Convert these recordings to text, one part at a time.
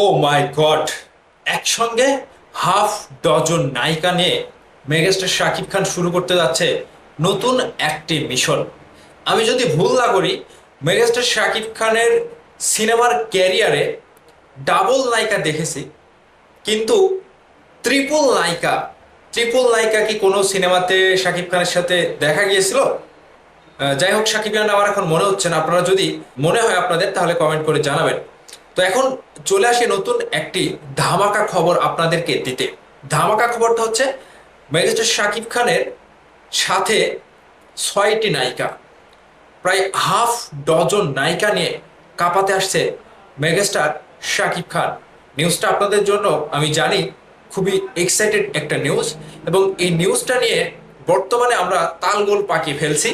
O my god, একসঙ্গে half dozen নায়িকা নিয়ে মেগাস্টার শাকিব খান শুরু করতে যাচ্ছে নতুন একটি মিশন। আমি যদি ভুল না করি, মেগাস্টার শাকিব খানের সিনেমার ক্যারিয়ারে ডাবল নায়িকা দেখেছি, কিন্তু ত্রিপল নায়িকা ত্রিপল নায়িকা কি কোনো সিনেমাতে শাকিব খানের সাথে দেখা গিয়েছিল? যাই হোক, শাকিব খান আমার এখন মনে হচ্ছে না। আপনারা যদি মনে হয় আপনাদের, তাহলে কমেন্ট করে জানাবেন। তো এখন চলে আসে নতুন একটি ধামাকা খবর আপনাদেরকে দিতে। ধামাকা খবরটা হচ্ছে মেগাস্টার শাকিব খানের সাথে ছয়টি নায়িকা, প্রায় হাফ ডজন নায়িকা নিয়ে কাঁপাতে আসছে মেগাস্টার শাকিব খান। নিউজটা আপনাদের জন্য, আমি জানি, খুবই এক্সাইটেড একটা নিউজ এবং এই নিউজটা নিয়ে বর্তমানে আমরা তালগোল পাকিয়ে ফেলছি।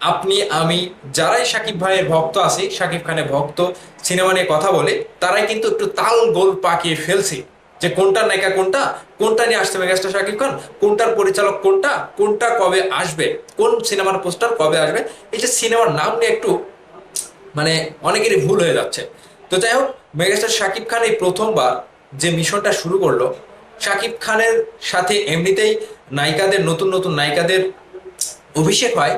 আপনি, আমি, যারাই শাকিব ভাইয়ের ভক্ত আছি শাকিব খানের ভক্ত, সিনেমা নিয়ে কথা বলে, তারাই কিন্তু একটু তাল গোল পাকিয়ে ফেলছি যে কোনটা নায়িকা কোনটা কোনটা নিয়ে আসছে মেগাস্টার শাকিব খান, কোনটার পরিচালক কোনটা কোনটা কবে আসবে, কোন সিনেমার পোস্টার কবে আসবে, এই যে সিনেমার নাম নিয়ে একটু মানে অনেকেরই ভুল হয়ে যাচ্ছে। তো যাই হোক, মেগাস্টার শাকিব খান এই প্রথমবার যে মিশনটা শুরু করল শাকিব খানের সাথে এমনিতেই নায়িকাদের, নতুন নতুন নায়িকাদের অভিষেক হয়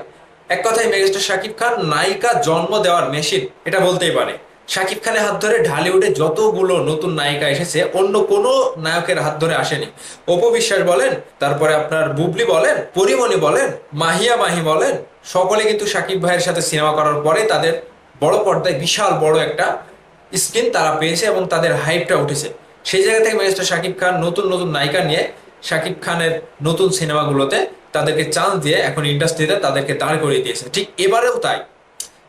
এক কথায় মেগাস্টার শাকিব খান, নায়িকা জন্ম দেওয়ার মেশিন, এটা বলতেই পারে। শাকিব খানের হাত ধরে ঢালিউডে যতগুলো নতুন নায়িকা এসেছে, অন্য কোনো নায়কের হাত ধরে আসেনি। অপু বিশ্বাস বলেন, তারপরে আপনার বুবলি বলেন, পরিমণি বলেন, মাহিয়া মাহি বলেন, সকলে কিন্তু শাকিব ভাইয়ের সাথে সিনেমা করার পরে তাদের বড় পর্দায় বিশাল বড় একটা স্ক্রিন তারা পেয়েছে এবং তাদের হাইপটা উঠেছে। সেই জায়গা থেকে মেগাস্টার শাকিব খান নতুন নতুন নায়িকা নিয়ে শাকিব খানের নতুন সিনেমাগুলোতে তাদেরকে চান্স দিয়ে এখন ইন্ডাস্ট্রিতে তাদেরকে দাঁড় করিয়ে দিয়েছে। ঠিক এবারেও তাই।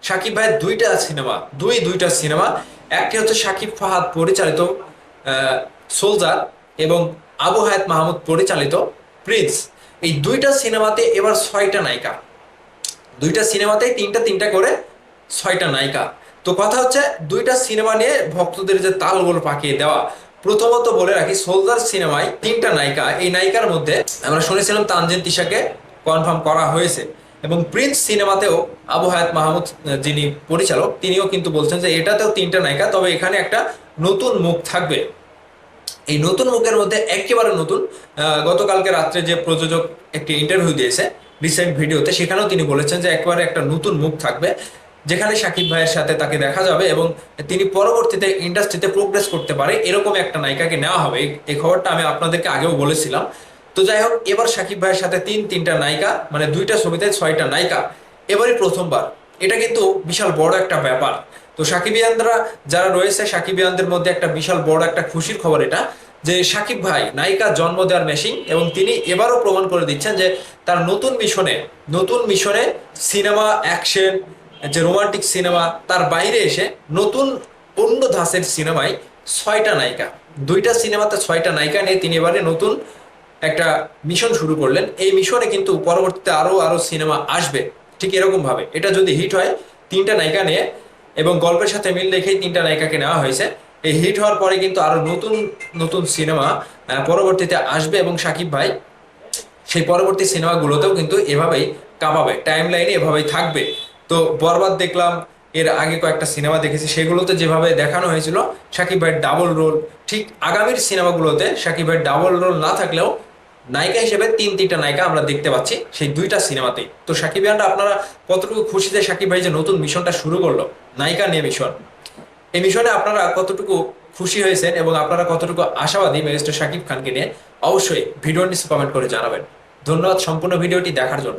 শাকিব ভাইয়ের দুইটা সিনেমা দুই দুইটা সিনেমা একটি হচ্ছে শাকিব ফাহাদ পরিচালিত সোলজার এবং আবু হায়াত মাহমুদ পরিচালিত প্রিন্স এই দুইটা সিনেমাতে এবার ছয়টা নায়িকা। দুইটা সিনেমাতে তিনটা তিনটা করে ছয়টা নায়িকা। তো কথা হচ্ছে, দুইটা সিনেমা নিয়ে ভক্তদের যে তালগোল পাকিয়ে দেওয়া প্রথমত বলে রাখি, সোলজার সিনেমায় তিনটা নায়িকা, এই নায়িকার মধ্যে আমরা শুনেছিলাম তানজিন তিশাকে কনফার্ম করা হয়েছে। এবং প্রিন্স সিনেমাতেও আবু হায়াত মাহমুদ যিনি পরিচালক, তিনিও কিন্তু বলছেন যে এটাতেও তিনটা নায়িকা, তবে এখানে একটা নতুন মুখ থাকবে। এই নতুন মুখের মধ্যে একেবারে নতুন গতকালকে রাত্রে যে প্রযোজক একটি ইন্টারভিউ দিয়েছে রিসেন্ট ভিডিওতে সেখানেও তিনি বলেছেন যে একেবারে একটা নতুন মুখ থাকবে। যেখানে সাকিব ভাইয়ের সাথে তাকে দেখা যাবে এবং তিনি পরবর্তীতে ইন্ডাস্ট্রিতে প্রোগ্রেস করতে পারে, এরকম একটা নায়িকাকে নেওয়া হবে। এই- খবরটা আমি আপনাদেরকে আগেও বলেছিলাম। তো যাই হোক, এবার সাকিব ভাইয়ের সাথে তিন, তিনটা নায়িকা মানে দুইটা ছবিতে ছয়টা নায়িকা, এবারই প্রথমবার। এটা কিন্তু বিশাল বড় একটা ব্যাপার। তো সাকিবিয়ানরা যারা রয়েছে সাকিবিয়ানদের মধ্যে একটা বিশাল বড় একটা খুশির খবর এটা, যে সাকিব ভাই, নায়িকা জন্ম দেওয়ার মেশিন এবং তিনি এবারও প্রমাণ করে দিচ্ছেন যে তার নতুন মিশনে নতুন মিশনে সিনেমা অ্যাকশন যে রোমান্টিক সিনেমা, তার বাইরে এসে নতুন অন্য ধাঁচের সিনেমায় ছয়টা নায়িকা। দুইটা সিনেমাতে ছয়টা নায়িকা নিয়ে তিনি এবারে নতুন একটা মিশন শুরু করলেন। এই মিশনে কিন্তু পরবর্তীতে আরও আরও সিনেমা আসবে। ঠিক এরকমভাবে। এটা যদি হিট হয়, তিনটা নায়িকা নিয়ে এবং গল্পের সাথে মিল রেখেই তিনটা নায়িকাকে নেওয়া হয়েছে। এই হিট হওয়ার পরে কিন্তু আরও নতুন নতুন সিনেমা পরবর্তীতে আসবে এবং সাকিব ভাই সেই পরবর্তী সিনেমাগুলোতেও কিন্তু এভাবেই কাঁপাবে। টাইম লাইনে এভাবেই থাকবে। তো বরবাদ দেখলাম, এর আগে কয়েকটা সিনেমা দেখেছি, সেগুলোতে যেভাবে দেখানো হয়েছিল, সাকিব ভাইয়ের ডাবল রোল ঠিক আগামীর সিনেমাগুলোতে সাকিব ভাইয়ের ডাবল রোল না থাকলেও নায়িকা হিসেবে তিন তিনটা নায়িকা আমরা দেখতে পাচ্ছি সেই দুইটা সিনেমাতেই। তো সাকিব ভাইয়ানরা আপনারা কতটুকু খুশিতে সাকিব ভাই যে নতুন মিশনটা শুরু করল, নায়িকা নিয়ে মিশন? এই মিশনে আপনারা কতটুকু খুশি হয়েছেন এবং আপনারা কতটুকু আশাবাদী মেজিস্টার শাকিব খানকে নিয়ে অবশ্যই ভিডিওর নিচে কমেন্ট করে জানাবেন। ধন্যবাদ সম্পূর্ণ ভিডিওটি দেখার জন্য।